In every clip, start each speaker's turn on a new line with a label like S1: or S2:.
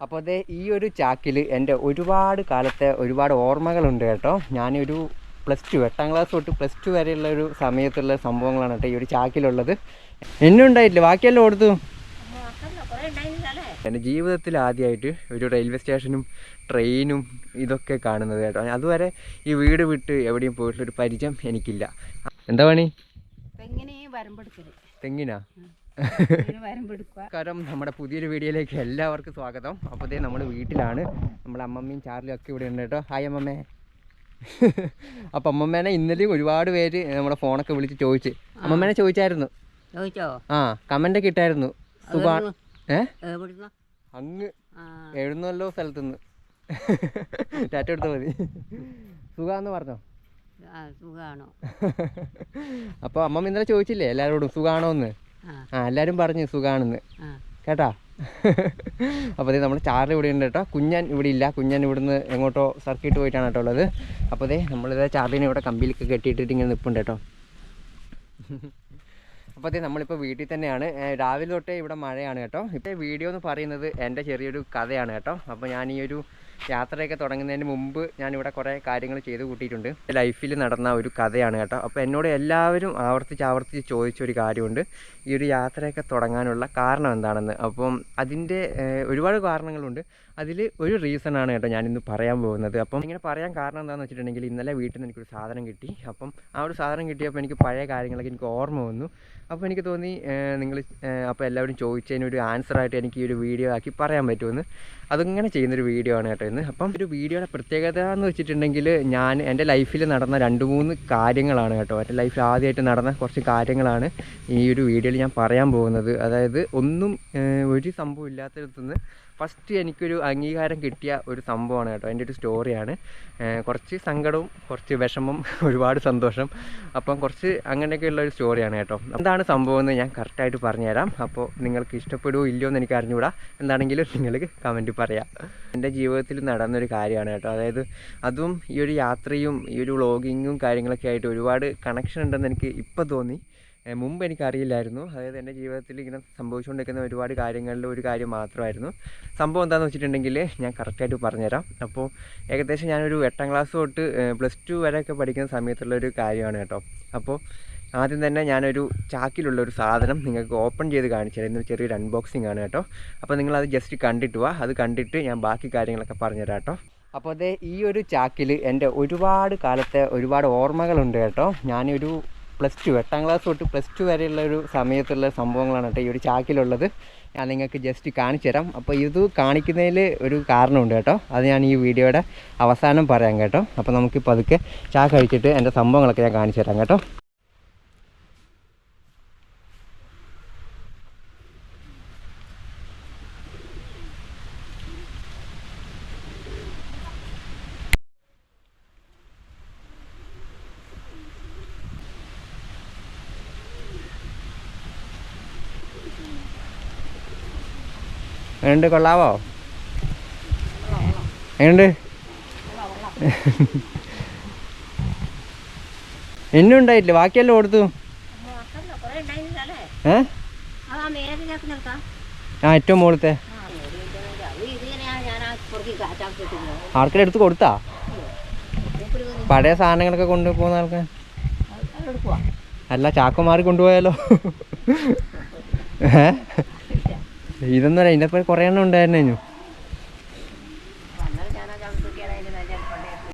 S1: അപ്പോൾ അതേ ഈ ഒരു ചാക്കിൽ എന്റെ ഒരുപാട് കാലത്തെ ഒരുപാട് ഓർമ്മകളുണ്ട് കേട്ടോ. ഞാനൊരു പ്ലസ് ടു എട്ടാം ക്ലാസ് തൊട്ട് പ്ലസ് ടു വരെയുള്ള ഒരു സമയത്തുള്ള സംഭവങ്ങളാണ് കേട്ടോ ഈ ഒരു ചാക്കിലുള്ളത്. എന്നെ ഉണ്ടായിട്ടില്ല? ബാക്കിയെല്ലാം കൊടുത്തു. എന്റെ ജീവിതത്തിൽ ആദ്യമായിട്ട് ഒരു റെയിൽവേ സ്റ്റേഷനും ട്രെയിനും ഇതൊക്കെ കാണുന്നത് കേട്ടോ. അതുവരെ ഈ വീട് വിട്ട് എവിടെയും പോയിട്ടുള്ളൊരു പരിചയം എനിക്കില്ല. എന്താ പണി?
S2: തെങ്ങിനെ
S1: നമസ്കാരം. നമ്മുടെ പുതിയൊരു വീഡിയോയിലേക്ക് എല്ലാവർക്കും സ്വാഗതം. അപ്പോൾ ഇതേ നമ്മൾ വീട്ടിലാണ്. നമ്മുടെ അമ്മമ്മയും ചാർലിയും ഒക്കെ ഇവിടെ ഉണ്ട് കേട്ടോ. ഹായ് അമ്മമ്മേ. അപ്പം അമ്മമ്മേനെ ഇന്നലെയും ഒരുപാട് പേര് നമ്മുടെ ഫോണൊക്കെ വിളിച്ച് ചോദിച്ച്. അമ്മമ്മേനെ ചോദിച്ചായിരുന്നു.
S2: ചോദിച്ചോ?
S1: ആ കമന്റ് ഒക്കെ ഇട്ടായിരുന്നു. സുഖാ. ഏ?
S2: എവിടുന്ന?
S1: അങ്ങ് എഴുന്നല്ലോ സ്ഥലത്തുനിന്ന്. ടാറ്റ എടുത്താൽ മതി. സുഖാന്ന് പറഞ്ഞോ?
S2: സുഖാണോ?
S1: അപ്പോൾ അമ്മമ്മ ഇന്നലെ ചോദിച്ചില്ലേ എല്ലാവരോടും സുഖാണോ എന്ന്
S2: ആ.
S1: എല്ലാവരും പറഞ്ഞു സുഖാണെന്ന്. കേട്ടാ? അപ്പോൾ അതേ നമ്മൾ ചാർലി ഇവിടെ ഉണ്ട് കേട്ടോ. കുഞ്ഞാൻ ഇവിടെ ഇല്ല. കുഞ്ഞാൻ ഇവിടുന്ന് എങ്ങോട്ടോ സർക്കിട്ട് പോയിട്ടാണ് കേട്ടോ ഉള്ളത്. അപ്പോൾ അതേ നമ്മളിത് ചാർലിനെ ഇവിടെ കമ്പിയിലൊക്കെ കെട്ടിയിട്ടിട്ട് ഇങ്ങനെ നിൽപ്പുണ്ട് കേട്ടോ. അപ്പോൾ അതേ നമ്മളിപ്പോൾ വീട്ടിൽ തന്നെയാണ്. രാവിലെ തൊട്ടേ ഇവിടെ മഴയാണ് കേട്ടോ. ഇപ്പോൾ വീഡിയോ എന്ന് പറയുന്നത് എന്റെ ചെറിയൊരു കഥയാണ് കേട്ടോ. അപ്പോൾ ഞാൻ ഈ ഒരു യാത്രയൊക്കെ തുടങ്ങുന്നതിന് മുമ്പ് ഞാനിവിടെ കുറേ കാര്യങ്ങൾ ചെയ്ത് കൂട്ടിയിട്ടുണ്ട്. ലൈഫിൽ നടന്ന ഒരു കഥയാണ് കേട്ടോ. അപ്പോൾ എന്നോട് എല്ലാവരും ആവർത്തിച്ച് ആവർത്തിച്ച് ചോദിച്ചൊരു കാര്യമുണ്ട്. ഈ ഒരു യാത്രയൊക്കെ തുടങ്ങാനുള്ള കാരണം എന്താണെന്ന്. അപ്പം അതിന്റെ ഒരുപാട് കാരണങ്ങളുണ്ട്. അതിൽ ഒരു റീസണാണ് കേട്ടോ ഞാനിന്ന് പറയാൻ പോകുന്നത്. അപ്പം ഇങ്ങനെ പറയാൻ കാരണം എന്താണെന്ന് വെച്ചിട്ടുണ്ടെങ്കിൽ ഇന്നലെ വീട്ടിൽ നിന്ന് എനിക്കൊരു സാധനം കിട്ടി. അപ്പം ആ ഒരു സാധനം കിട്ടിയപ്പോൾ എനിക്ക് പഴയ കാര്യങ്ങളൊക്കെ എനിക്ക് ഓർമ്മ വന്നു. അപ്പോൾ എനിക്ക് തോന്നി നിങ്ങൾ അപ്പോൾ എല്ലാവരും ചോദിച്ചതിനൊരു ആൻസറായിട്ട് എനിക്ക് ഈ ഒരു വീഡിയോ ആക്കി പറയാൻ പറ്റുമെന്ന്. അതിങ്ങനെ ചെയ്യുന്നൊരു വീഡിയോ ആണ് കേട്ടോ ഇന്ന്. അപ്പം ഒരു വീഡിയോയുടെ പ്രത്യേകത എന്ന് വെച്ചിട്ടുണ്ടെങ്കിൽ ഞാൻ എന്റെ ലൈഫിൽ നടന്ന രണ്ട് മൂന്ന് കാര്യങ്ങളാണ് കേട്ടോ. എന്റെ ലൈഫിൽ ആദ്യമായിട്ട് നടന്ന കുറച്ച് കാര്യങ്ങളാണ് ഈ ഒരു വീഡിയോയിൽ ഞാൻ പറയാൻ പോകുന്നത്. അതായത് ഒന്നും ഒരു സംഭവം ഇല്ലാത്തടത്തുനിന്ന് ഫസ്റ്റ് എനിക്കൊരു അംഗീകാരം കിട്ടിയ ഒരു സംഭവമാണ് കേട്ടോ. എന്റെ ഒരു സ്റ്റോറിയാണ് കുറച്ച് സങ്കടവും കുറച്ച് വിഷമം ഒരുപാട് സന്തോഷം. അപ്പം കുറച്ച് അങ്ങനെയൊക്കെയുള്ള ഒരു സ്റ്റോറിയാണ് കേട്ടോ. എന്താണ് സംഭവം എന്ന് ഞാൻ കറക്റ്റായിട്ട് പറഞ്ഞുതരാം. അപ്പോൾ നിങ്ങൾക്ക് ഇഷ്ടപ്പെടുമോ ഇല്ലയോ എന്ന് എനിക്ക് അറിഞ്ഞുകൂടാ. എന്താണെങ്കിലും നിങ്ങൾക്ക് കമന്റ് പറയാം. എന്റെ ജീവിതത്തിൽ നടന്നൊരു കാര്യമാണ് കേട്ടോ. അതായത് അതും ഈ ഒരു യാത്രയും ഈ ഒരു വ്ളോഗിങ്ങും കാര്യങ്ങളൊക്കെ ആയിട്ട് ഒരുപാട് കണക്ഷൻ ഉണ്ടെന്ന് എനിക്ക് ഇപ്പോൾ തോന്നി. മുമ്പ് എനിക്കറിയില്ലായിരുന്നു. അതായത് എന്റെ ജീവിതത്തിൽ ഇങ്ങനെ സംഭവിച്ചുകൊണ്ടിരിക്കുന്ന ഒരുപാട് കാര്യങ്ങളിൽ ഒരു കാര്യം മാത്രമായിരുന്നു. സംഭവം എന്താണെന്ന് വെച്ചിട്ടുണ്ടെങ്കിൽ ഞാൻ കറക്റ്റായിട്ട് പറഞ്ഞുതരാം. അപ്പോൾ ഏകദേശം ഞാനൊരു എട്ടാം ക്ലാസ് തൊട്ട് പ്ലസ് ടു വരെയൊക്കെ പഠിക്കുന്ന സമയത്തുള്ള ഒരു കാര്യമാണ് കേട്ടോ. അപ്പോൾ ആദ്യം തന്നെ ഞാനൊരു ചാക്കിലുള്ള ഒരു സാധനം നിങ്ങൾക്ക് ഓപ്പൺ ചെയ്ത് കാണിച്ചു ചെറിയൊരു അൺബോക്സിംഗ് ആണ് കേട്ടോ. അപ്പോൾ നിങ്ങളത് ജസ്റ്റ് കണ്ടിട്ട് വാ. അത് കണ്ടിട്ട് ഞാൻ ബാക്കി കാര്യങ്ങളൊക്കെ പറഞ്ഞുതരാം കേട്ടോ. അപ്പോൾ അതേ ഈ ഒരു ചാക്കിൽ എന്റെ ഒരുപാട് കാലത്തെ ഒരുപാട് ഓർമ്മകളുണ്ട് കേട്ടോ. ഞാനൊരു പ്ലസ് ടു എട്ടാം ക്ലാസ് തൊട്ട് പ്ലസ് ടു വരെയുള്ള ഒരു സമയത്തുള്ള സംഭവങ്ങളാണ് കേട്ടോ ഈ ഒരു ചാക്കിലുള്ളത്. ഞാൻ നിങ്ങൾക്ക് ജസ്റ്റ് കാണിച്ചു തരാം. അപ്പോൾ ഇത് കാണിക്കുന്നതിൽ ഒരു കാരണമുണ്ട് കേട്ടോ. അത് ഞാൻ ഈ വീഡിയോയുടെ അവസാനം പറയാം കേട്ടോ. അപ്പോൾ നമുക്ക് പതുക്കെ ചാക്ക് കഴിച്ചിട്ട് എന്റെ സംഭവങ്ങളൊക്കെ ഞാൻ കാണിച്ചു തരാം കേട്ടോ. എങ്ങനെയുണ്ട് കൊള്ളാവോ? എങ്ങനെയുണ്ട് എന്നും ഉണ്ടായിട്ടില്ല. ബാക്കിയെല്ലാം കൊടുത്തു.
S2: ആ
S1: ഏറ്റവും മുകളിലത്തെ. ആർക്കെ എടുത്ത് കൊടുത്താ? പഴയ സാധനങ്ങളൊക്കെ കൊണ്ടുപോകുന്ന
S2: ആൾക്ക്
S1: അല്ല ചാക്കുമാറി കൊണ്ടുപോയാലോ? ഏ? ഇതൊന്നും അല്ല ഇതിന്റെ കുറേ എണ്ണം ഉണ്ടായിരുന്നു കഴിഞ്ഞു
S2: അന്നേരം ഞാൻ ആ ചാക്ക് കിട്ടിയാണ് അതിന്റെ നേരെ കൊണ്ടേ
S1: ഒരു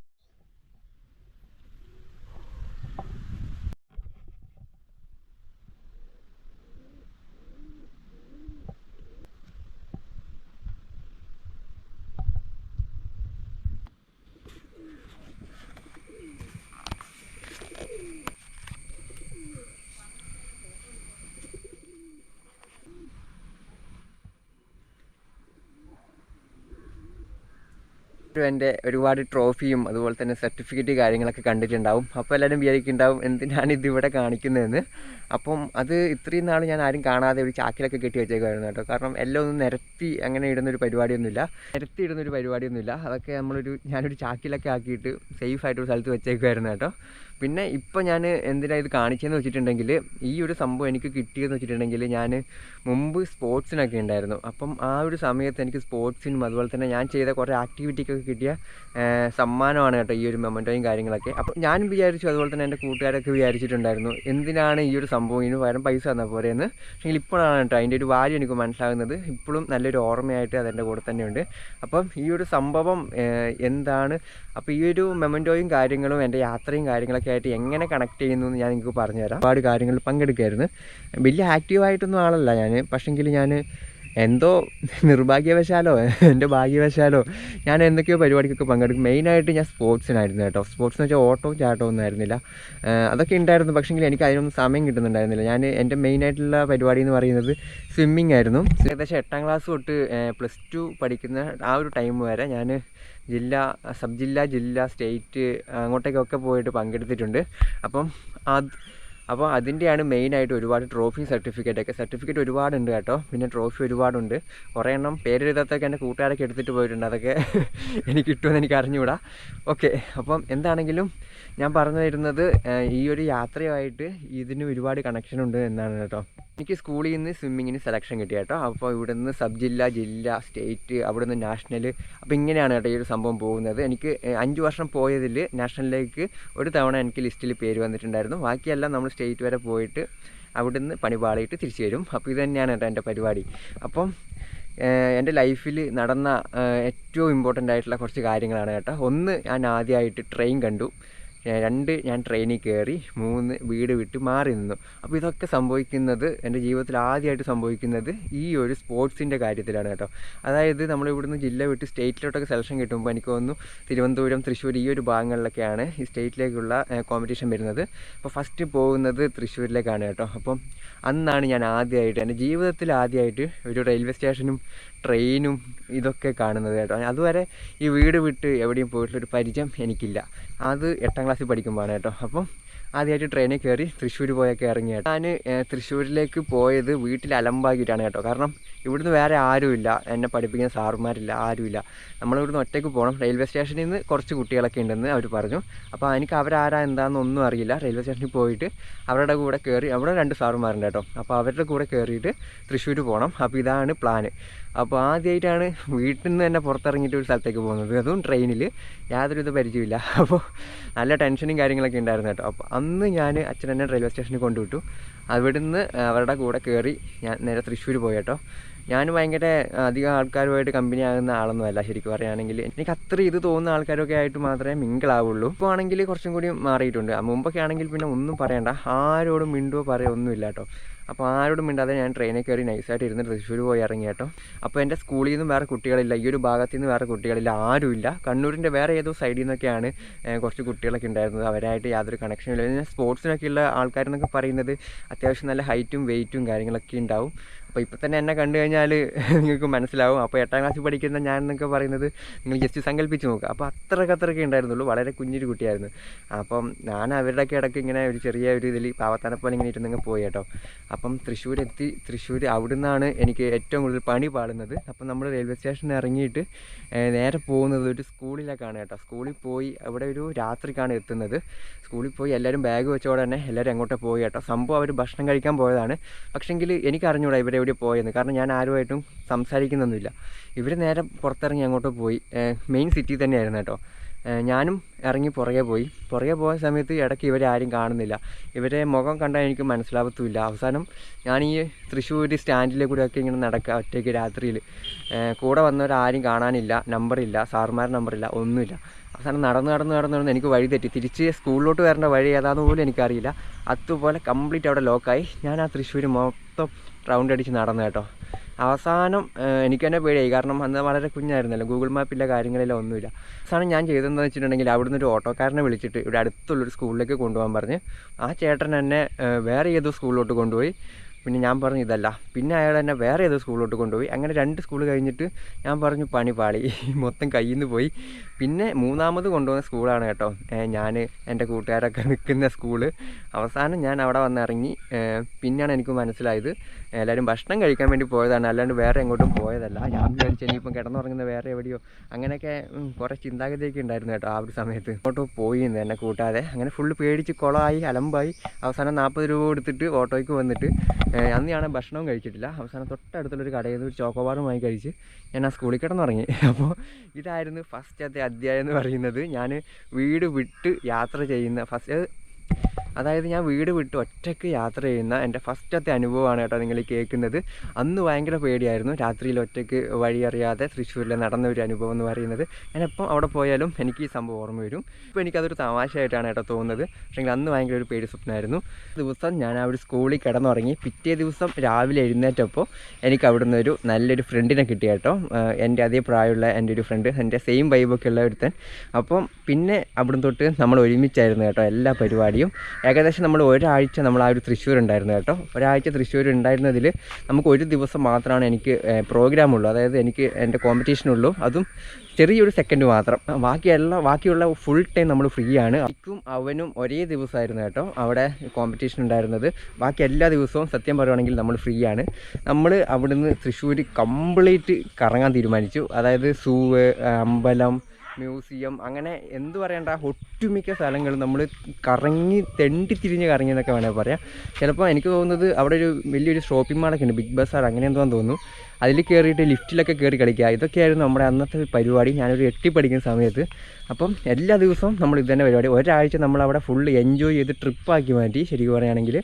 S1: എന്റെ ഒരുപാട് ട്രോഫിയും അതുപോലെ തന്നെ സർട്ടിഫിക്കറ്റ് കാര്യങ്ങളൊക്കെ കണ്ടിട്ടുണ്ടാവും. അപ്പോൾ എല്ലാവരും വിചാരിക്കുന്നുണ്ടാവും എന്തിനാണ് ഇതിവിടെ കാണിക്കുന്നതെന്ന്. അപ്പം അത് ഇത്രയും നാൾ ഞാൻ ആരും കാണാതെ ഒരു ചാക്കിലൊക്കെ കെട്ടി വെച്ചേക്കുമായിരുന്നു കേട്ടോ. കാരണം എല്ലാം ഒന്നും നിരത്തി അങ്ങനെ ഇടുന്നൊരു പരിപാടിയൊന്നുമില്ല. നിരത്തി ഇടുന്നൊരു പരിപാടിയൊന്നുമില്ല. അതൊക്കെ നമ്മളൊരു ഞാനൊരു ചാക്കിലൊക്കെ ആക്കിയിട്ട് സേഫ് ആയിട്ട് ഒരു സ്ഥലത്ത് വെച്ചേക്കുമായിരുന്നു കേട്ടോ. പിന്നെ ഇപ്പോൾ ഞാൻ എന്തിനാ ഇത് കാണിച്ചതെന്ന് വെച്ചിട്ടുണ്ടെങ്കിൽ ഈ ഒരു സംഭവം എനിക്ക് കിട്ടിയെന്ന് വെച്ചിട്ടുണ്ടെങ്കിൽ ഞാൻ മുമ്പ് സ്പോർട്സിനൊക്കെ ഉണ്ടായിരുന്നു. അപ്പം ആ ഒരു സമയത്ത് എനിക്ക് സ്പോർട്സിനും അതുപോലെ തന്നെ ഞാൻ ചെയ്ത കുറേ ആക്ടിവിറ്റിക്കൊക്കെ കിട്ടിയ സമ്മാനമാണ് കേട്ടോ ഈ ഒരു മെമ്മന്റോയും കാര്യങ്ങളൊക്കെ. അപ്പം ഞാനും വിചാരിച്ചു അതുപോലെ തന്നെ എന്റെ കൂട്ടുകാരൊക്കെ വിചാരിച്ചിട്ടുണ്ടായിരുന്നു എന്തിനാണ് ഈ ഒരു സംഭവം ഇതിന് പകരം പൈസ തന്നാൽ പോരെയെന്ന് പക്ഷേ ഇപ്പോഴാണ് കേട്ടോ അതിന്റെ ഒരു വാല്യൂ എനിക്ക് മനസ്സിലാകുന്നത്. ഇപ്പോഴും നല്ലൊരു ഓർമ്മയായിട്ട് അതെന്റെ കൂടെ തന്നെയുണ്ട്. അപ്പം ഈ ഒരു സംഭവം എന്താണ്? അപ്പോൾ ഈ ഒരു മെമന്റോയും കാര്യങ്ങളും എന്റെ യാത്രയും കാര്യങ്ങളൊക്കെ ആയിട്ട് എങ്ങനെ കണക്ട് ചെയ്യുന്നു എന്ന് ഞാൻ നിങ്ങൾക്ക് പറഞ്ഞുതരാം. ഒരുപാട് കാര്യങ്ങളിൽ പങ്കെടുക്കായിരുന്നു. വലിയ ആക്റ്റീവായിട്ടൊന്നും ആളല്ല ഞാൻ പക്ഷെങ്കിൽ ഞാൻ എന്തോ നിർഭാഗ്യവശാലോ എന്റെ ഭാഗ്യവശാലോ ഞാൻ എന്തൊക്കെയോ പരിപാടിക്കൊക്കെ പങ്കെടുക്കും. മെയിനായിട്ട് ഞാൻ സ്പോർട്സിനായിരുന്നു കേട്ടോ. സ്പോർട്സ് എന്ന് വെച്ചാൽ ഓട്ടോ ചാട്ടവും ഒന്നും ആയിരുന്നില്ല. അതൊക്കെ ഉണ്ടായിരുന്നു. പക്ഷെങ്കിൽ എനിക്ക് അതിനൊന്നും സമയം കിട്ടുന്നുണ്ടായിരുന്നില്ല. ഞാൻ എന്റെ മെയിനായിട്ടുള്ള പരിപാടി എന്ന് പറയുന്നത് സ്വിമ്മിങ് ആയിരുന്നു. ഏകദേശം എട്ടാം ക്ലാസ് തൊട്ട് പ്ലസ് ടു പഠിക്കുന്ന ആ ഒരു ടൈം വരെ ഞാൻ ജില്ല സബ് ജില്ല ജില്ല സ്റ്റേറ്റ് അങ്ങോട്ടേക്കൊക്കെ പോയിട്ട് പങ്കെടുത്തിട്ടുണ്ട്. അപ്പം അത് അപ്പോൾ അതിന്റെയാണ് മെയിനായിട്ട് ഒരുപാട് ട്രോഫി സർട്ടിഫിക്കറ്റ് ഒക്കെ സർട്ടിഫിക്കറ്റ് ഒരുപാടുണ്ട് കേട്ടോ. പിന്നെ ട്രോഫി ഒരുപാടുണ്ട്. കുറേ എണ്ണം പേരെഴുതാത്തൊക്കെ എന്റെ കൂട്ടുകാരൊക്കെ എടുത്തിട്ട് പോയിട്ടുണ്ട്. അതൊക്കെ എനിക്ക് കിട്ടുമെന്ന് എനിക്ക് അറിഞ്ഞുകൂടാ. ഓക്കെ. അപ്പം എന്താണെങ്കിലും ഞാൻ പറഞ്ഞു തരുന്നത് ഈ ഒരു യാത്രയുമായിട്ട് ഇതിന് ഒരുപാട് കണക്ഷൻ ഉണ്ട് എന്നാണ് കേട്ടോ. എനിക്ക് സ്കൂളിൽ നിന്ന് സ്വിമ്മിങ്ങിന് സെലക്ഷൻ കിട്ടിയ കേട്ടോ അപ്പോൾ ഇവിടെ നിന്ന് സബ് ജില്ല ജില്ല സ്റ്റേറ്റ് അവിടെ നിന്ന് നാഷണൽ അപ്പോൾ ഇങ്ങനെയാണ് കേട്ടോ ഈ ഒരു സംഭവം പോകുന്നത്. എനിക്ക് അഞ്ച് വർഷം പോയതിൽ നാഷണലിലേക്ക് ഒരു തവണ എനിക്ക് ലിസ്റ്റിൽ പേര് വന്നിട്ടുണ്ടായിരുന്നു. ബാക്കിയെല്ലാം നമ്മൾ സ്റ്റേറ്റ് വരെ പോയിട്ട് അവിടുന്ന് പണി പാളിയിട്ട് തിരിച്ചു വരും. അപ്പോൾ ഇത് തന്നെയാണ് കേട്ടോ എന്റെ പരിപാടി. അപ്പം എന്റെ ലൈഫിൽ നടന്ന ഏറ്റവും ഇമ്പോർട്ടന്റ് ആയിട്ടുള്ള കുറച്ച് കാര്യങ്ങളാണ് കേട്ടോ. ഒന്ന് ഞാൻ ആദ്യമായിട്ട് ട്രെയിൻ കണ്ടു. രണ്ട് ഞാൻ ട്രെയിനിൽ കയറി മൂന്ന് വീട് വിട്ട് മാറി നിന്നു. അപ്പോൾ ഇതൊക്കെ സംഭവിക്കുന്നത് എന്റെ ജീവിതത്തിൽ ആദ്യമായിട്ട് സംഭവിക്കുന്നത് ഈ ഒരു സ്പോർട്സിന്റെ കാര്യത്തിലാണ് കേട്ടോ. അതായത് നമ്മൾ ഇവിടുന്ന് ജില്ല വിട്ട് സ്റ്റേറ്റിലോട്ടൊക്കെ സെലക്ഷൻ കിട്ടുമ്പോൾ എനിക്ക് തോന്നുന്നു തിരുവനന്തപുരം തൃശ്ശൂർ ഈ ഒരു ഭാഗങ്ങളിലൊക്കെയാണ് ഈ സ്റ്റേറ്റിലേക്കുള്ള കോമ്പറ്റീഷൻ വരുന്നത്. അപ്പോൾ ഫസ്റ്റ് പോകുന്നത് തൃശ്ശൂരിലേക്കാണ് കേട്ടോ. അപ്പം അന്നാണ് ഞാൻ ആദ്യമായിട്ട് എന്റെ ജീവിതത്തിൽ ആദ്യമായിട്ട് ഒരു റെയിൽവേ സ്റ്റേഷനും ട്രെയിനും ഇതൊക്കെ കാണുന്നത് കേട്ടോ. അതുവരെ ഈ വീട് വിട്ട് എവിടെയും പോയിട്ടുള്ളൊരു പരിചയം എനിക്കില്ല. അത് എട്ടാം ക്ലാസ്സിൽ പഠിക്കുമ്പോഴാണ് കേട്ടോ. അപ്പം ആദ്യമായിട്ട് ട്രെയിനിൽ കയറി തൃശ്ശൂർ പോയൊക്കെ ഇറങ്ങി കേട്ടോ. ഞാൻ തൃശ്ശൂരിലേക്ക് പോയത് വീട്ടിൽ അലമ്പാക്കിയിട്ടാണ് കേട്ടോ. കാരണം ഇവിടുന്ന് വേറെ ആരുമില്ല. എന്നെ പഠിപ്പിക്കുന്ന സാറുമാരില്ല ആരുമില്ല. നമ്മളിവിടുന്ന് ഒറ്റയ്ക്ക് പോകണം റെയിൽവേ സ്റ്റേഷനിൽ നിന്ന് കുറച്ച് കുട്ടികളൊക്കെ ഉണ്ടെന്ന് അവർ പറഞ്ഞു. അപ്പോൾ എനിക്ക് അവരാരാ എന്താണെന്നൊന്നും അറിയില്ല. റെയിൽവേ സ്റ്റേഷനിൽ പോയിട്ട് അവരുടെ കൂടെ കയറി അവിടെ രണ്ട് സാറുമാരുണ്ട് കേട്ടോ. അപ്പോൾ അവരുടെ കൂടെ കയറിയിട്ട് തൃശ്ശൂർ പോകണം അപ്പോൾ ഇതാണ് പ്ലാന് അപ്പോൾ ആദ്യമായിട്ടാണ് വീട്ടിൽ നിന്ന് തന്നെ പുറത്തിറങ്ങിയിട്ട് ഒരു സ്ഥലത്തേക്ക് പോകുന്നത്. അതും ട്രെയിനിൽ യാതൊരുവിധ പരിചയമില്ല അപ്പോൾ നല്ല ടെൻഷനും കാര്യങ്ങളൊക്കെ ഉണ്ടായിരുന്നു കേട്ടോ. അപ്പോൾ അന്ന് ഞാൻ അച്ഛനെന്നെ റെയിൽവേ സ്റ്റേഷനിൽ കൊണ്ടുവിട്ടു. അവിടുന്ന് അവരുടെ കൂടെ കയറി ഞാൻ നേരെ തൃശ്ശൂർ പോയി കേട്ടോ. ഞാൻ ഭയങ്കര അധികം ആൾക്കാരുമായിട്ട് കമ്പനി ആകുന്ന ആളൊന്നും അല്ല ശരിക്കും പറയുകയാണെങ്കിൽ എനിക്ക് അത്ര ഇത് തോന്നുന്ന ആൾക്കാരൊക്കെ ആയിട്ട് മാത്രമേ മിങ്കിളാവുള്ളൂ. ഇപ്പോൾ ആണെങ്കിൽ കുറച്ചും കൂടി മാറിയിട്ടുണ്ട്. മുമ്പൊക്കെ ആണെങ്കിൽ പിന്നെ ഒന്നും പറയണ്ട. ആരോടും മിണ്ടുവോ ഒന്നും ഒന്നുമില്ല കേട്ടോ. അപ്പോൾ ആരോടും മിണ്ടാതെ ഞാൻ ട്രെയിനിൽ കയറി നൈസായിട്ട് ഇരുന്ന് തൃശ്ശൂർ പോയി ഇറങ്ങി കേട്ടോ. അപ്പോൾ എന്റെ സ്കൂളിൽ നിന്നും വേറെ കുട്ടികളില്ല. ഈ ഒരു ഭാഗത്തു നിന്ന് വേറെ കുട്ടികളില്ല. ആരുമില്ല കണ്ണൂരിന്റെ വേറെ ഏതോ സൈഡിൽ നിന്നൊക്കെയാണ് കുറച്ച് കുട്ടികളൊക്കെ ഉണ്ടായിരുന്നത്. അവരായിട്ട് യാതൊരു കണക്ഷനും ഇല്ല. സ്പോർട്സിനൊക്കെയുള്ള ആൾക്കാരെന്നൊക്കെ പറയുന്നത് അത്യാവശ്യം നല്ല ഹൈറ്റും വെയിറ്റും കാര്യങ്ങളൊക്കെ ഉണ്ടാവും. അപ്പോൾ ഇപ്പോൾ തന്നെ എന്നെ കണ്ടു കഴിഞ്ഞാൽ നിങ്ങൾക്ക് മനസ്സിലാവും. അപ്പോൾ എട്ടാം ക്ലാസ്സിൽ പഠിക്കുന്ന ഞാൻ എന്നൊക്കെ പറയുന്നത് നിങ്ങൾ ജസ്റ്റ് സങ്കല്പിച്ച് നോക്കുക അപ്പോൾ അത്രയ്ക്ക് അത്രയ്ക്ക് ഉണ്ടായിരുന്നുള്ളൂ. വളരെ കുഞ്ഞൊരു കുട്ടിയായിരുന്നു. അപ്പം ഞാൻ അവരുടെയൊക്കെ ഇടയ്ക്ക് ഇങ്ങനെ ഒരു ചെറിയ ഒരു ഇതിൽ പാവത്താനെ പോലെ ഇങ്ങനെ ഇരുന്നങ്ങ് പോയി കേട്ടോ. അപ്പം തൃശ്ശൂർ എത്തി തൃശ്ശൂർ അവിടെ നിന്നാണ് എനിക്ക് ഏറ്റവും കൂടുതൽ പണി പാടുന്നത് അപ്പം നമ്മൾ റെയിൽവേ സ്റ്റേഷനിൽ ഇറങ്ങിയിട്ട് നേരെ പോകുന്നത് ഒരു സ്കൂളിലേക്കാണ് കേട്ടോ. സ്കൂളിൽ പോയി അവിടെ ഒരു രാത്രിക്കാണ് എത്തുന്നത്. സ്കൂളിൽ പോയി എല്ലാവരും ബാഗ് വെച്ചോടെ തന്നെ എല്ലാവരും അങ്ങോട്ട് പോയി കേട്ടോ. സംഭവം അവർ ഭക്ഷണം കഴിക്കാൻ പോയതാണ്. പക്ഷേങ്കിൽ എനിക്കറിഞ്ഞൂടാ ഇവരെ എവിടെ പോയെന്ന്. കാരണം ഞാൻ ആരുമായിട്ടും സംസാരിക്കുന്നൊന്നുമില്ല. ഇവർ നേരെ പുറത്തിറങ്ങി അങ്ങോട്ട് പോയി. മെയിൻ സിറ്റി തന്നെയായിരുന്നു കേട്ടോ. ഞാനും ഇറങ്ങി പുറകെ പോയി. പുറകെ പോയ സമയത്ത് ഇടയ്ക്ക് ഇവരെ ആരും കാണുന്നില്ല. ഇവരെ മുഖം കണ്ടാൽ എനിക്ക് മനസ്സിലാവത്തുമില്ല. അവസാനം ഞാൻ ഈ തൃശ്ശൂർ സ്റ്റാൻഡിലെ ഒക്കെ ഇങ്ങനെ നടക്കുക ഒറ്റയ്ക്ക് രാത്രിയിൽ കൂടെ വന്നവരാരും കാണാനില്ല. നമ്പറില്ല സാറുമാരുടെ നമ്പറില്ല ഒന്നുമില്ല. അവസാനം നടന്ന് നടന്ന് നടന്ന് നടന്ന് എനിക്ക് വഴി തെറ്റി. തിരിച്ച് സ്കൂളിലോട്ട് വരേണ്ട വഴി ഏതാണെന്ന് പോലും എനിക്കറിയില്ല. അതുപോലെ കംപ്ലീറ്റ് അവിടെ ലോക്കായി ഞാൻ ആ തൃശ്ശൂർ മൊത്തം റൗണ്ട് അടിച്ച് നടന്നു കേട്ടോ. അവസാനം എനിക്ക് തന്നെ പേടിയായി. കാരണം അന്ന് വളരെ കുഞ്ഞായിരുന്നല്ലോ. ഗൂഗിൾ മാപ്പില്ല കാര്യങ്ങളില്ല ഒന്നുമില്ല. അവസാനം ഞാൻ ചെയ്തതെന്ന് വെച്ചിട്ടുണ്ടെങ്കിൽ അവിടുന്ന് ഒരു ഓട്ടോക്കാരനെ വിളിച്ചിട്ട് ഇവിടെ അടുത്തുള്ളൊരു സ്കൂളിലേക്ക് കൊണ്ടുപോകാൻ പറഞ്ഞ് ആ ചേട്ടൻ എന്നെ വേറെ ഏതോ സ്കൂളിലോട്ട് കൊണ്ടുപോയി. പിന്നെ ഞാൻ പറഞ്ഞു ഇതല്ല. പിന്നെ അയാൾ എന്നെ വേറെ ഏതോ സ്കൂളിലോട്ട് കൊണ്ടുപോയി. അങ്ങനെ രണ്ട് സ്കൂൾ കഴിഞ്ഞിട്ട് ഞാൻ പറഞ്ഞു പണി പാളി. മൊത്തം കയ്യിൽ നിന്ന് പോയി. പിന്നെ മൂന്നാമത് കൊണ്ടുപോകുന്ന സ്കൂളാണ് കേട്ടോ. ഞാൻ എന്റെ കൂട്ടുകാരൊക്കെ നിൽക്കുന്ന സ്കൂൾ. അവസാനം ഞാൻ അവിടെ വന്നിറങ്ങി ഇറങ്ങി പിന്നെയാണ് എനിക്ക് മനസ്സിലായത് എല്ലാവരും ഭക്ഷണം കഴിക്കാൻ വേണ്ടി പോയതാണ്. അല്ലാണ്ട് വേറെ എങ്ങോട്ടും പോയതല്ല. ഞാൻ വിചാരിച്ചു ഇനിയിപ്പം കിടന്നുറങ്ങുന്ന വേറെ എവിടെയോ. അങ്ങനെയൊക്കെ കുറേ ചിന്താഗതിയൊക്കെ ഉണ്ടായിരുന്നു കേട്ടോ ആ ഒരു സമയത്ത്. ഓട്ടോ പോയി എന്ന് എന്നെ കൂട്ടാതെ. അങ്ങനെ ഫുള്ള് പേടിച്ച് കുളമായി അലമ്പായി. അവസാനം നാൽപ്പത് രൂപ കൊടുത്തിട്ട് ഓട്ടോയ്ക്ക് വന്നിട്ട് അന്ന് ഞാൻ ഭക്ഷണവും കഴിച്ചിട്ടില്ല. അവസാനം തൊട്ടടുത്തുള്ളൊരു കടയിൽ നിന്ന് ഒരു ചോക്കോബാറും വാങ്ങി കഴിച്ച് ഞാൻ ആ സ്കൂളിൽ കിടന്നുറങ്ങി. അപ്പോൾ ഇതായിരുന്നു ഫസ്റ്റത്തെ അധ്യായം എന്ന് പറയുന്നത് ഞാൻ വീട് വിട്ട് യാത്ര ചെയ്യുന്ന ഫസ്റ്റ് അതായത് ഞാൻ വീട് വിട്ട് ഒറ്റയ്ക്ക് യാത്ര ചെയ്യുന്ന എന്റെ ഫസ്റ്റത്തെ അനുഭവമാണ് കേട്ടോ നിങ്ങൾ കേൾക്കുന്നത്. അന്ന് ഭയങ്കര പേടിയായിരുന്നു. രാത്രിയിൽ ഒറ്റയ്ക്ക് വഴിയറിയാതെ തൃശ്ശൂരിൽ നടന്ന ഒരു അനുഭവം എന്ന് പറയുന്നത്. ഞാൻ എപ്പം അവിടെ പോയാലും എനിക്ക് ഈ സംഭവം ഓർമ്മ വരും. ഇപ്പോൾ എനിക്കതൊരു തമാശയായിട്ടാണ് കേട്ടോ തോന്നുന്നത്. പക്ഷേ അന്ന് ഭയങ്കര ഒരു പേടി സ്വപ്നമായിരുന്നു. ദിവസം ഞാൻ ഒരു സ്കൂളിൽ കിടന്നുറങ്ങി പിറ്റേ ദിവസം രാവിലെ എഴുന്നേറ്റപ്പോൾ എനിക്ക് അവിടുന്ന് ഒരു നല്ലൊരു ഫ്രണ്ടിനെ കിട്ടി കേട്ടോ. എന്റെ അതേ പ്രായമുള്ള എന്റെ ഒരു ഫ്രണ്ട് എന്റെ സെയിം വൈബൊക്കെ ഉള്ള ഒരുത്തൻ. അപ്പം പിന്നെ അവിടുന്ന് തൊട്ട് നമ്മൾ ഒരുമിച്ചായിരുന്നു കേട്ടോ എല്ലാ പരിപാടിയും. ഏകദേശം നമ്മൾ ഒരാഴ്ച നമ്മൾ ആ ഒരു തൃശ്ശൂർ ഉണ്ടായിരുന്നു കേട്ടോ. ഒരാഴ്ച തൃശ്ശൂർ ഉണ്ടായിരുന്നതിൽ നമുക്ക് ഒരു ദിവസം മാത്രമാണ് എനിക്ക് പ്രോഗ്രാമുള്ളൂ. അതായത് എനിക്ക് എന്റെ കോമ്പറ്റീഷനുള്ളൂ. അതും ചെറിയൊരു സെക്കൻഡ് മാത്രം. ബാക്കിയെല്ലാം ബാക്കിയുള്ള ഫുൾ ടൈം നമ്മൾ ഫ്രീ ആണ്. എനിക്കും അവനും ഒരേ ദിവസമായിരുന്നു കേട്ടോ അവിടെ കോമ്പറ്റീഷൻ ഉണ്ടായിരുന്നത്. ബാക്കി എല്ലാ ദിവസവും സത്യം പറയുകയാണെങ്കിൽ നമ്മൾ ഫ്രീ ആണ്. നമ്മൾ അവിടുന്ന് തൃശ്ശൂർ കംപ്ലീറ്റ് കറങ്ങാൻ തീരുമാനിച്ചു. അതായത് സൂവ് അമ്പലം മ്യൂസിയം അങ്ങനെ എന്ത് പറയണ്ട ഒട്ടുമിക്ക സ്ഥലങ്ങൾ നമ്മൾ കറങ്ങി തെണ്ടി തിരിഞ്ഞ് കറങ്ങി എന്നൊക്കെ വേണമെങ്കിൽ പറയാം. ചിലപ്പോൾ എനിക്ക് തോന്നുന്നത് അവിടെ ഒരു വലിയൊരു ഷോപ്പിംഗ് മാളൊക്കെ ഉണ്ട് ബിഗ് ബസാർ അങ്ങനെ എന്തോ തോന്നുന്നു. അതിൽ കയറിയിട്ട് ലിഫ്റ്റിലൊക്കെ കയറി കളിക്കുക. ഇതൊക്കെയായിരുന്നു നമ്മുടെ അന്നത്തെ പരിപാടി. ഞാനൊരു എട്ടി പഠിക്കുന്ന സമയത്ത്. അപ്പം എല്ലാ ദിവസവും നമ്മൾ ഇത് തന്നെ പരിപാടി. ഒരാഴ്ച നമ്മളവിടെ ഫുള്ള് എൻജോയ് ചെയ്ത് ട്രിപ്പാക്കി മാറ്റി. ശരിക്കും പറയുകയാണെങ്കിൽ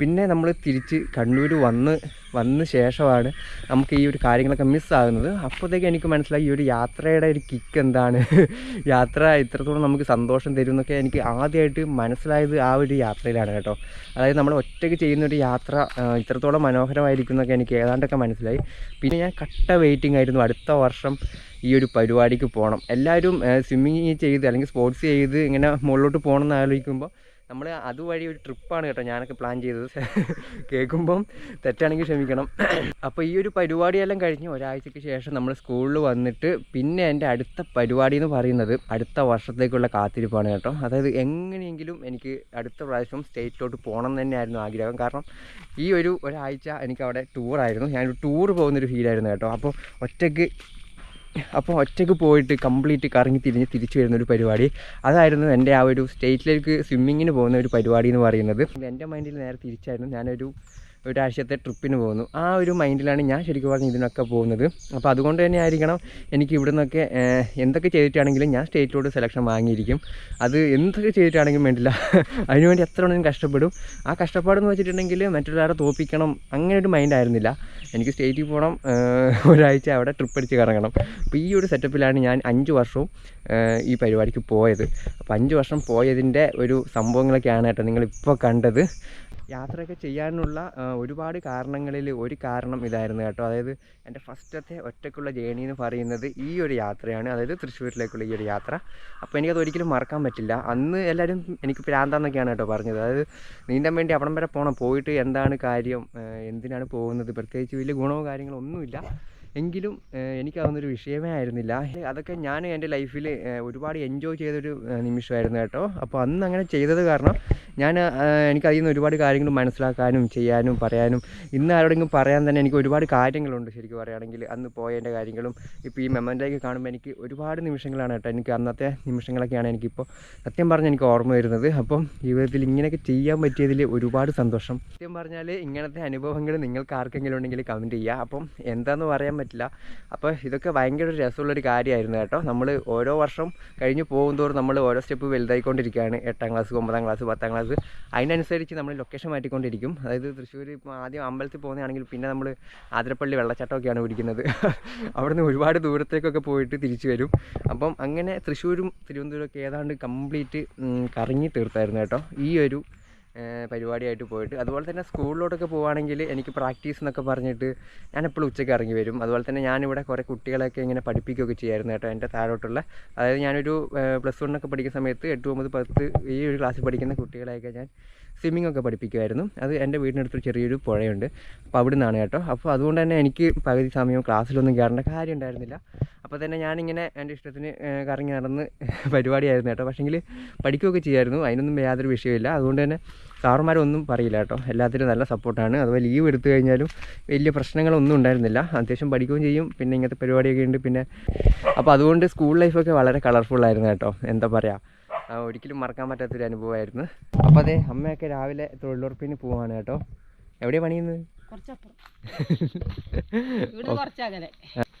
S1: പിന്നെ നമ്മൾ തിരിച്ച് കണ്ണൂർ വന്ന് വന്ന ശേഷമാണ് നമുക്ക് ഈ ഒരു കാര്യങ്ങളൊക്കെ മിസ്സാകുന്നത് അപ്പോഴത്തേക്ക് എനിക്ക് മനസ്സിലായി ഈ ഒരു യാത്രയുടെ ഒരു കിക്ക് എന്താണ്. യാത്ര ഇത്രത്തോളം നമുക്ക് സന്തോഷം തരും എന്നൊക്കെ എനിക്ക് ആദ്യമായിട്ട് മനസ്സിലായത് ആ ഒരു യാത്രയിലാണ് കേട്ടോ. അതായത് നമ്മൾ ഒറ്റയ്ക്ക് ചെയ്യുന്ന ഒരു യാത്ര ഇത്രത്തോളം മനോഹരമായിരിക്കും എന്നൊക്കെ എനിക്ക് ഏതാണ്ടൊക്കെ മനസ്സിലായി. പിന്നെ ഞാൻ കട്ട വെയിറ്റിംഗ് ആയിരുന്നു. അടുത്ത വർഷം ഈ ഒരു പരിപാടിക്ക് പോകണം. എല്ലാവരും സ്വിമ്മിങ് ചെയ്ത് അല്ലെങ്കിൽ സ്പോർട്സ് ചെയ്ത് ഇങ്ങനെ മുകളിലോട്ട് പോകണം എന്ന് ആലോചിക്കുമ്പോൾ നമ്മൾ അതുവഴി ഒരു ട്രിപ്പാണ് കേട്ടോ ഞാനൊക്കെ പ്ലാൻ ചെയ്തത്. കേൾക്കുമ്പം തെറ്റാണെങ്കിൽ ക്ഷമിക്കണം. അപ്പോൾ ഈ ഒരു പരിപാടിയെല്ലാം കഴിഞ്ഞ് ഒരാഴ്ചയ്ക്ക് ശേഷം നമ്മൾ സ്കൂളിൽ വന്നിട്ട് പിന്നെ എന്റെ അടുത്ത പരിപാടി എന്ന് പറയുന്നത് അടുത്ത വർഷത്തേക്കുള്ള കാത്തിരിപ്പാണ് കേട്ടോ. അതായത് എങ്ങനെയെങ്കിലും എനിക്ക് അടുത്ത പ്രാവശ്യം സ്റ്റേറ്റിലോട്ട് പോകണം തന്നെയായിരുന്നു ആഗ്രഹം. കാരണം ഈ ഒരു ഒരാഴ്ച എനിക്ക് അവിടെ ടൂറായിരുന്നു ഞാനൊരു ടൂർ പോകുന്നൊരു ഫീലായിരുന്നു കേട്ടോ. അപ്പോൾ ഒറ്റയ്ക്ക് അപ്പോൾ ഒറ്റയ്ക്ക് പോയിട്ട് കംപ്ലീറ്റ് കറങ്ങി തിരിഞ്ഞ് തിരിച്ചു വരുന്ന ഒരു പരിപാടി. അതായിരുന്നു എന്റെ ആ ഒരു സ്റ്റേറ്റിലേക്ക് സ്വിമ്മിങ്ങിന് പോകുന്ന ഒരു പരിപാടി എന്ന് പറയുന്നത്. എന്റെ മൈൻഡിൽ നേരെ തിരിച്ചായിരുന്നു. ഞാനൊരു ഒരാഴ്ചത്തെ ട്രിപ്പിന് പോകുന്നു. ആ ഒരു മൈൻഡിലാണ് ഞാൻ ശരിക്കും പറഞ്ഞ് ഇതിനൊക്കെ പോകുന്നത്. അപ്പോൾ അതുകൊണ്ട് തന്നെ ആയിരിക്കണം എനിക്ക് ഇവിടെ നിന്നൊക്കെ എന്തൊക്കെ ചെയ്തിട്ടാണെങ്കിലും ഞാൻ സ്റ്റേറ്റിലോട്ട് സെലക്ഷൻ വാങ്ങിയിരിക്കും. അത് എന്തൊക്കെ ചെയ്തിട്ടാണെങ്കിലും വേണ്ടില്ല. അതിനുവേണ്ടി എത്ര വേണമെങ്കിലും കഷ്ടപ്പെടും. ആ കഷ്ടപ്പാടെന്ന് വെച്ചിട്ടുണ്ടെങ്കിൽ മറ്റുള്ളവരെ തോപ്പിക്കണം അങ്ങനെ ഒരു മൈൻഡ് ആയിരുന്നില്ല. എനിക്ക് സ്റ്റേറ്റിൽ പോകണം ഒരാഴ്ച അവിടെ ട്രിപ്പ് അടിച്ച് കറങ്ങണം. അപ്പോൾ ഈ ഒരു സെറ്റപ്പിലാണ് ഞാൻ അഞ്ച് വർഷവും ഈ പരിപാടിക്ക് പോയത്. അപ്പോൾ അഞ്ച് വർഷം പോയതിന്റെ ഒരു സംഭവങ്ങളൊക്കെയാണ് കേട്ടോ നിങ്ങളിപ്പോൾ കണ്ടത്. യാത്രയൊക്കെ ചെയ്യാനുള്ള ഒരുപാട് കാരണങ്ങളിൽ ഒരു കാരണം ഇതായിരുന്നു കേട്ടോ. അതായത് എന്റെ ഫസ്റ്റത്തെ ഒറ്റയ്ക്കുള്ള ജേണി എന്ന് പറയുന്നത് ഈ ഒരു യാത്രയാണ്. അതായത് തൃശ്ശൂരിലേക്കുള്ള ഈ ഒരു യാത്ര. അപ്പോൾ എനിക്കത് ഒരിക്കലും മറക്കാൻ പറ്റില്ല. അന്ന് എല്ലാവരും എനിക്ക് പ്രാന്താന്നൊക്കെയാണ് കേട്ടോ പറഞ്ഞത്. അതായത് നീന്താൻ വേണ്ടി അവിടം വരെ പോകണം പോയിട്ട് എന്താണ് കാര്യം എന്തിനാണ് പോകുന്നത്? പ്രത്യേകിച്ച് വലിയ ഗുണമോ കാര്യങ്ങളോ ഒന്നുമില്ല. എങ്കിലും എനിക്കതൊന്നൊരു വിഷയമേ ആയിരുന്നില്ല. അതൊക്കെ ഞാൻ എന്റെ ലൈഫിൽ ഒരുപാട് എൻജോയ് ചെയ്തൊരു നിമിഷമായിരുന്നു കേട്ടോ. അപ്പോൾ അന്ന് അങ്ങനെ ചെയ്തത് കാരണം ഞാൻ എനിക്ക് അതിൽ നിന്ന് ഒരുപാട് കാര്യങ്ങൾ മനസ്സിലാക്കാനും ചെയ്യാനും പറയാനും ഇന്ന് ആരോടെങ്കിലും പറയാൻ തന്നെ എനിക്ക് ഒരുപാട് കാര്യങ്ങളുണ്ട് ശരിക്കും പറയുകയാണെങ്കിൽ. അന്ന് പോയതിന്റെ കാര്യങ്ങളും ഇപ്പോൾ ഈ മെമ്മന്റെയൊക്കെ കാണുമ്പോൾ എനിക്ക് ഒരുപാട് നിമിഷങ്ങളാണ് കേട്ടോ. എനിക്ക് അന്നത്തെ നിമിഷങ്ങളൊക്കെയാണ് എനിക്കിപ്പോൾ സത്യം പറഞ്ഞാൽ എനിക്ക് ഓർമ്മ വരുന്നത്. അപ്പം ജീവിതത്തിൽ ഇങ്ങനെയൊക്കെ ചെയ്യാൻ പറ്റിയതിൽ ഒരുപാട് സന്തോഷം. സത്യം പറഞ്ഞാൽ ഇങ്ങനത്തെ അനുഭവങ്ങൾ നിങ്ങൾക്ക് ആർക്കെങ്കിലും ഉണ്ടെങ്കിൽ കമന്റ് ചെയ്യുക. അപ്പം എന്താണെന്ന് പറയാൻ പറ്റില്ല. അപ്പോൾ ഇതൊക്കെ ഭയങ്കര ഒരു രസമുള്ളൊരു കാര്യമായിരുന്നു കേട്ടോ. നമ്മൾ ഓരോ വർഷം കഴിഞ്ഞ് പോകുന്തോറും നമ്മൾ ഓരോ സ്റ്റെപ്പ് വലുതായിക്കൊണ്ടിരിക്കുകയാണ്. എട്ടാം ക്ലാസ് ഒമ്പതാം ക്ലാസ് പത്താം ക്ലാസ് അതിനനുസരിച്ച് നമ്മൾ ലൊക്കേഷൻ മാറ്റിക്കൊണ്ടിരിക്കും. അതായത് തൃശ്ശൂർ ഇപ്പോൾ ആദ്യം അമ്പലത്തിൽ പോകുന്നതാണെങ്കിൽ പിന്നെ നമ്മൾ ആതിരപ്പള്ളി വെള്ളച്ചാട്ടമൊക്കെയാണ് പിടിക്കുന്നത്. അവിടുന്ന് ഒരുപാട് ദൂരത്തേക്കൊക്കെ പോയിട്ട് തിരിച്ചു വരും. അപ്പം അങ്ങനെ തൃശ്ശൂരും തിരുവനന്തപുരമൊക്കെ ഏതാണ്ട് കംപ്ലീറ്റ് കറങ്ങി തീർത്തായിരുന്നു കേട്ടോ. ഈ ഒരു പരിപാടിയായിട്ട് പോയിട്ട്. അതുപോലെ തന്നെ സ്കൂളിലോട്ടൊക്കെ പോവുകയാണെങ്കിൽ എനിക്ക് പ്രാക്ടീസ് എന്നൊക്കെ പറഞ്ഞിട്ട് ഞാൻ എപ്പോഴും ഉച്ചയ്ക്ക് ഇറങ്ങി വരും. അതുപോലെ തന്നെ ഞാനിവിടെ കുറേ കുട്ടികളെയൊക്കെ ഇങ്ങനെ പഠിപ്പിക്കുകയൊക്കെ ചെയ്യായിരുന്നു കേട്ടോ എന്റെ താഴോട്ടുള്ള. അതായത് ഞാനൊരു പ്ലസ് വണ്ണൊക്കെ പഠിക്കുന്ന സമയത്ത് എട്ട് ഒമ്പത് പത്ത് ഈ ഒരു ക്ലാസ്സിൽ പഠിക്കുന്ന കുട്ടികളെയൊക്കെ ഞാൻ സ്വിമ്മിംഗ് ഒക്കെ പഠിപ്പിക്കുമായിരുന്നു. അത് എന്റെ വീടിനടുത്തൊരു ചെറിയൊരു പുഴയുണ്ട്. അപ്പോൾ അവിടെ നിന്നാണ് കേട്ടോ. അപ്പോൾ അതുകൊണ്ട് തന്നെ എനിക്ക് പകുതി സമയം ക്ലാസ്സിലൊന്നും കയറേണ്ട കാര്യം ഉണ്ടായിരുന്നില്ല. അപ്പോൾ തന്നെ ഞാനിങ്ങനെ എന്റെ ഇഷ്ടത്തിന് കറങ്ങി നടന്ന് പരിപാടിയായിരുന്നു കേട്ടോ. പക്ഷേങ്കിൽ പഠിക്കുകയൊക്കെ ചെയ്യായിരുന്നു. അതിനൊന്നും യാതൊരു വിഷയമില്ല അതുകൊണ്ട് തന്നെ സാറുമാരൊന്നും പറയില്ല കേട്ടോ. എല്ലാത്തിനും നല്ല സപ്പോർട്ടാണ്. അതുപോലെ ലീവ് എടുത്തു കഴിഞ്ഞാലും വലിയ പ്രശ്നങ്ങളൊന്നും ഉണ്ടായിരുന്നില്ല. അത്യാവശ്യം പഠിക്കുകയും ചെയ്യും. പിന്നെ ഇങ്ങനത്തെ പരിപാടിയൊക്കെ ഉണ്ട്. പിന്നെ അപ്പോൾ അതുകൊണ്ട് സ്കൂൾ ലൈഫൊക്കെ വളരെ കളർഫുള്ളായിരുന്നു കേട്ടോ. എന്താ പറയുക ഒരിക്കലും മറക്കാൻ പറ്റാത്തൊരു അനുഭവമായിരുന്നു. അപ്പോൾ അതെ അമ്മയൊക്കെ രാവിലെ തൊഴിലുറപ്പിന് പോവാണ് കേട്ടോ. എവിടെയാണ് പണിയുന്നത്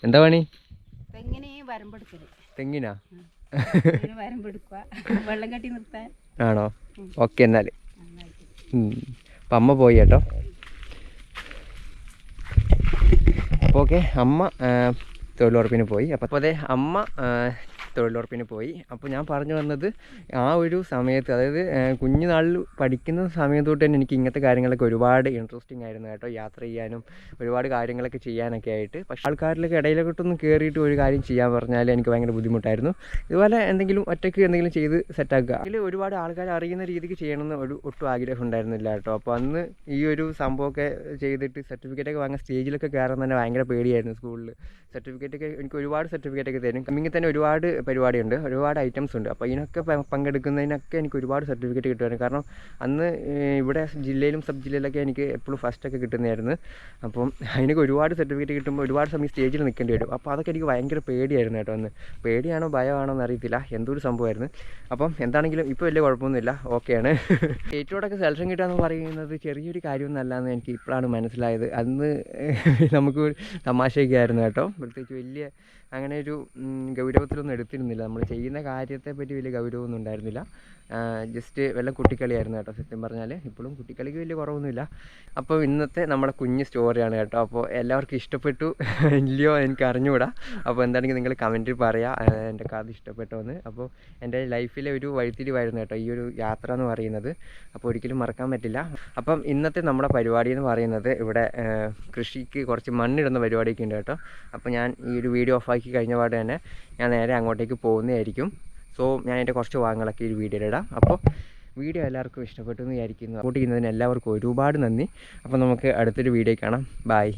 S1: എന്താ പണി?
S2: തെങ്ങിന് വെള്ളം കെട്ടി നിർത്താൻ.
S1: ആണോ? ഓക്കെ എന്നാൽ അപ്പം അമ്മ പോയി കേട്ടോ. അപ്പോൾ ഓക്കെ അമ്മ തൊഴിലുറപ്പിന് പോയി. അപ്പോൾ അതെ അമ്മ തൊഴിലുറപ്പിന് പോയി. അപ്പോൾ ഞാൻ പറഞ്ഞു വന്നത് ആ ഒരു സമയത്ത് അതായത് കുഞ്ഞുനാളിൽ പഠിക്കുന്ന സമയം തൊട്ട് തന്നെ എനിക്ക് ഇങ്ങനത്തെ കാര്യങ്ങളൊക്കെ ഒരുപാട് ഇൻട്രസ്റ്റിംഗ് ആയിരുന്നു കേട്ടോ. യാത്ര ചെയ്യാനും ഒരുപാട് കാര്യങ്ങളൊക്കെ ചെയ്യാനൊക്കെ ആയിട്ട്. പക്ഷേ ആൾക്കാരിലൊക്കെ ഇടയിലോട്ടൊന്നും കയറിയിട്ട് ഒരു കാര്യം ചെയ്യാൻ പറഞ്ഞാൽ എനിക്ക് ഭയങ്കര ബുദ്ധിമുട്ടായിരുന്നു. ഇതുപോലെ എന്തെങ്കിലും ഒറ്റയ്ക്ക് എന്തെങ്കിലും ചെയ്ത് സെറ്റാക്കുക അതിൽ ഒരുപാട് ആൾക്കാർ അറിയുന്ന രീതിക്ക് ചെയ്യണമെന്ന് ഒരു ഒട്ടും ആഗ്രഹം ഉണ്ടായിരുന്നില്ല കേട്ടോ. അപ്പോൾ അന്ന് ഈ ഒരു സംഭവമൊക്കെ ചെയ്തിട്ട് സർട്ടിഫിക്കറ്റൊക്കെ വാങ്ങാൻ സ്റ്റേജിലൊക്കെ കയറാൻ തന്നെ ഭയങ്കര പേടിയായിരുന്നു സ്കൂളിൽ സർട്ടിഫിക്കറ്റൊക്കെ എനിക്ക് ഒരുപാട് സർട്ടിഫിക്കറ്റൊക്കെ തരും. കമ്മിങ്ങിൽ തന്നെ ഒരുപാട് പരിപാടിയുണ്ട്. ഒരുപാട് ഐറ്റംസ് ഉണ്ട്. അപ്പോൾ ഇതിനൊക്കെ പങ്കെടുക്കുന്നതിനൊക്കെ എനിക്ക് ഒരുപാട് സർട്ടിഫിക്കറ്റ് കിട്ടുമായിരുന്നു. കാരണം അന്ന് ഇവിടെ ജില്ലയിലും സബ് ജില്ലയിലൊക്കെ എനിക്ക് എപ്പോഴും ഫസ്റ്റ് ഒക്കെ കിട്ടുന്നതായിരുന്നു. അപ്പം അതിനൊക്കെ ഒരുപാട് സർട്ടിഫിക്കറ്റ് കിട്ടുമ്പോൾ ഒരുപാട് സമയം സ്റ്റേജിൽ നിൽക്കേണ്ടി വരും. അപ്പോൾ അതൊക്കെ എനിക്ക് ഭയങ്കര പേടിയായിരുന്നു കേട്ടോ അന്ന്. പേടിയാണോ ഭയമാണോ എന്ന് അറിയത്തില്ല എന്തൊരു സംഭവമായിരുന്നു അപ്പം എന്താണെങ്കിലും ഇപ്പോൾ വലിയ കുഴപ്പമൊന്നുമില്ല. ഓക്കെയാണ് സ്റ്റേറ്റിലോടൊക്കെ സെലക്ഷൻ കിട്ടുക എന്ന് പറയുന്നത് ചെറിയൊരു കാര്യമൊന്നുമല്ല എന്ന് എനിക്ക് ഇപ്പോഴാണ് മനസ്സിലായത്. അന്ന് നമുക്ക് തമാശയൊക്കെ ആയിരുന്നു കേട്ടോ. പ്രത്യേകിച്ച് വലിയ അങ്ങനെ ഒരു ഗൗരവത്തിലൊന്നും എടുത്തിരുന്നില്ല. നമ്മൾ ചെയ്യുന്ന കാര്യത്തെപ്പറ്റി വലിയ ഗൗരവമൊന്നും ഉണ്ടായിരുന്നില്ല. ജസ്റ്റ് വല്ല കുട്ടിക്കളിയായിരുന്നു കേട്ടോ സത്യം പറഞ്ഞാൽ ഇപ്പോഴും കുട്ടിക്കളിക്ക് വലിയ കുറവൊന്നുമില്ല. അപ്പോൾ ഇന്നത്തെ നമ്മുടെ കുഞ്ഞ് സ്റ്റോറിയാണ് കേട്ടോ. അപ്പോൾ എല്ലാവർക്കും ഇഷ്ടപ്പെട്ടു ഇല്ലയോ എനിക്ക് അറിഞ്ഞുകൂടാ. അപ്പോൾ എന്താണെങ്കിൽ നിങ്ങൾ കമന്റിൽ പറയാം എന്റെ കഥ ഇഷ്ടപ്പെട്ടോ എന്ന് അപ്പോൾ എന്റെ ലൈഫിലെ ഒരു വഴിത്തിരിവായിരുന്നു കേട്ടോ ഈ ഒരു യാത്ര എന്ന് പറയുന്നത്. അപ്പോൾ ഒരിക്കലും മറക്കാൻ പറ്റില്ല. അപ്പം ഇന്നത്തെ നമ്മുടെ പരിപാടി എന്ന് പറയുന്നത് ഇവിടെ കൃഷിക്ക് കുറച്ച് മണ്ണിടുന്ന പരിപാടിയൊക്കെ ഉണ്ട് കേട്ടോ. അപ്പോൾ ഞാൻ ഈ ഒരു വീഡിയോ ഓഫാക്കി കഴിഞ്ഞ പാട് തന്നെ ഞാൻ നേരെ അങ്ങോട്ടേക്ക് പോകുന്നതായിരിക്കും. സോ ഞാൻ എന്റെ കുറച്ച് ഭാഗങ്ങളൊക്കെ ഈ വീഡിയോയിൽ ഇടാം. അപ്പോൾ വീഡിയോ എല്ലാവർക്കും ഇഷ്ടപ്പെട്ടു എന്ന് വിചാരിക്കുന്നു. സപ്പോർട്ട് ചെയ്യുന്നതിന് എല്ലാവർക്കും ഒരുപാട് നന്ദി. അപ്പോൾ നമുക്ക് അടുത്തൊരു വീഡിയോ കാണാം. ബായ്